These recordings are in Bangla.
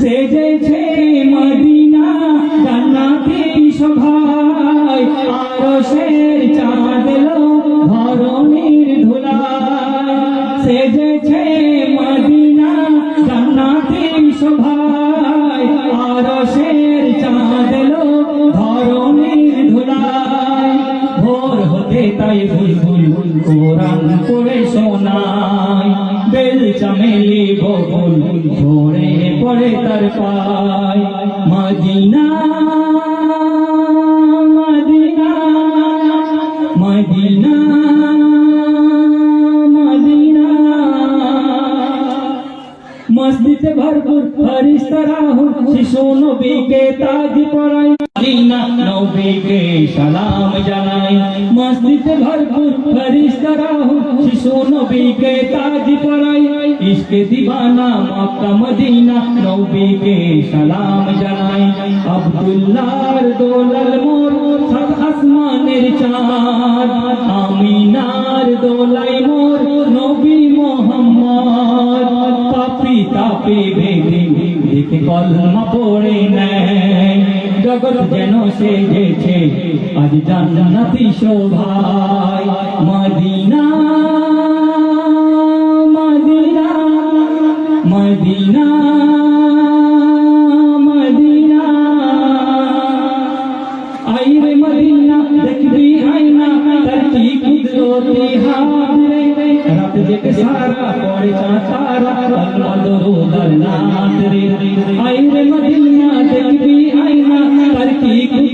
সেজেছে মদিনা, জান্নাতি সভায় আরশের চাঁদ লো ধরণীর ধুলায়। সেজেছে মদিনা, জান্নাতি সভায় আরশের চাঁদ লো ধরণীর ধুলায়। ভোর হতে তাই বুলবুল কোরআন পড়ে শোনায়। বেল চামেলি বকুল ঝরে পড়ে তার পায়। মদিনা মদিনা মদিনা মসজিদে ভরপুর ফরিস্তারা হো শিশু নবীকে তাজ পরাই মদিনা নবীকে সালাম জানাই। মসজিদে ভরপুর ফরিস্তারা শিশু নবীকে তাজ পরাই। ইশকে দিবানা মক্কা মদিনা নবীকে সালাম জানাই। আব্দুল্লাহর দোলাল মোর সাত আসমানের চাঁদ। আমিনার দোলাই মোর নবী মোহাম্মদ। পাপি তাপি ভেঙে কলমা পড়ে নেয়। জগৎ যেন সেজেছে আজ জান্নাতি শোভায় মদিনা মদিনা মদিনা মদিনা আইরে মদিনা রে রাত রে আইরে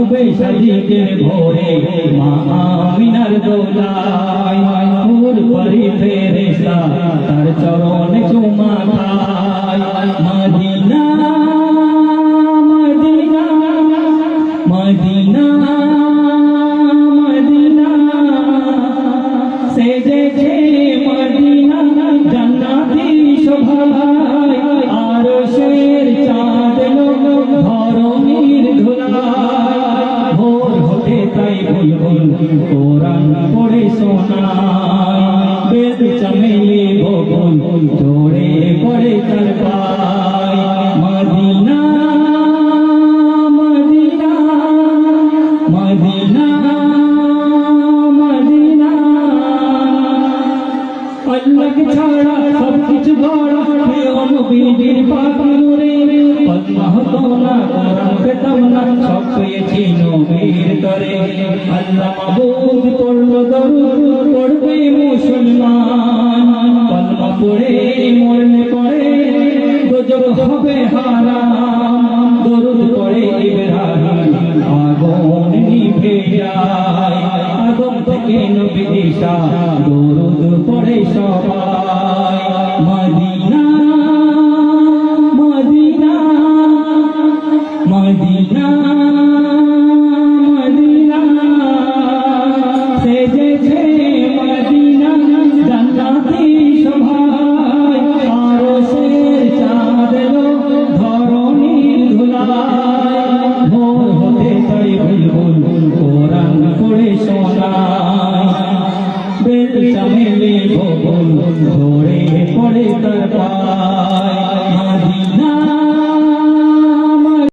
ডুবে সাজিতে ভোরে মা আমিনার তার চরণ চুমা মদিনা মদিনা মদিনা। দিন কোরআন পড়ে শোনায় বেদ চমেলে মাহবুব পড়ল দরুদ দরুদ পড়ে ইব্রাহিম আগুন নিভে যায়। দিশা দরুদ পড়ে সবাই।